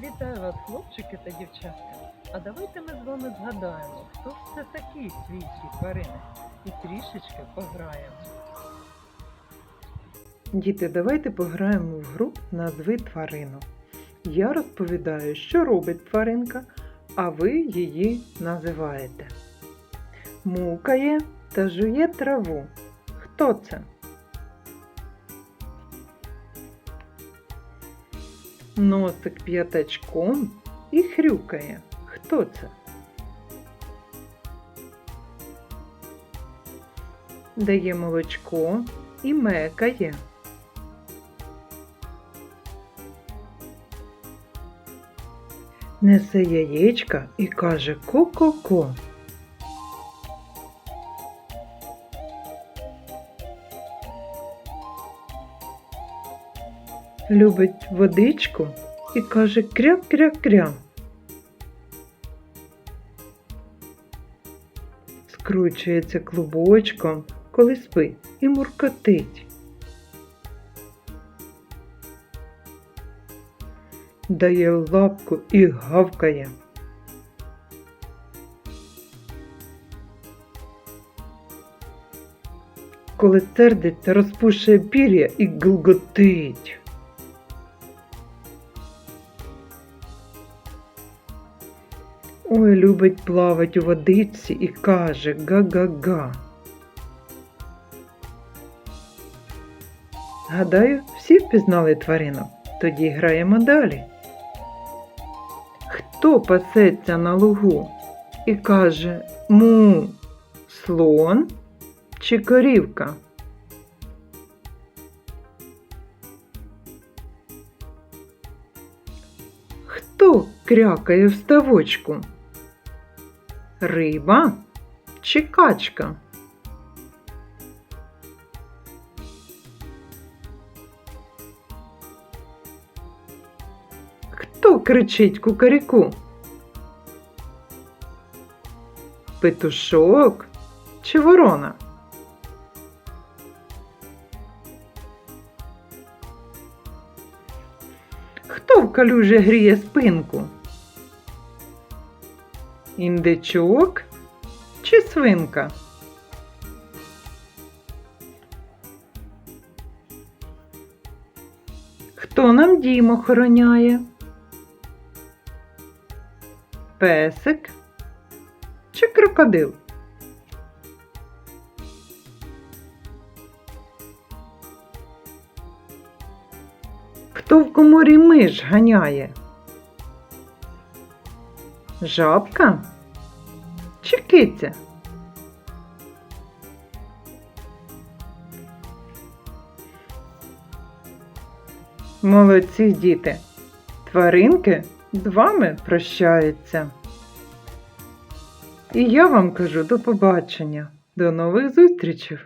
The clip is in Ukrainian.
Вітаю вас, хлопчики та дівчатка. А давайте ми з вами згадаємо, хто ж це такі свійські тварини, і трішечки пограємо. Діти, давайте пограємо в гру назви тварину. Я розповідаю, що робить тваринка, а ви її називаєте. Мукає та жує траву. Хто це? Носик п'ятачком і хрюкає. Хто це? Дає молочко і мекає. Несе яєчка і каже ко-ко-ко. Любить водичку і каже кря-кря-кря. Скручується клубочком, коли спить і муркотить. Дає лапку і гавкає. Коли сердиться, розпушує пір'я і гулготить. Ой, любить плавать у водиці і каже га-га-га. Гадаю, всі впізнали тварину. Тоді граємо далі. Хто пасеться на лугу і каже му, слон чи корівка? Хто крякає в ставочку? Риба чи качка? Хто кричить кукаріку? Петушок чи ворона? Хто в калюжі гріє спинку? Індичок чи свинка? Хто нам дім охороняє? Песик чи крокодил? Хто в коморі миш ганяє? Жабка чи киця? Молодці діти. Тваринки з вами прощаються. І я вам кажу до побачення, до нових зустрічей!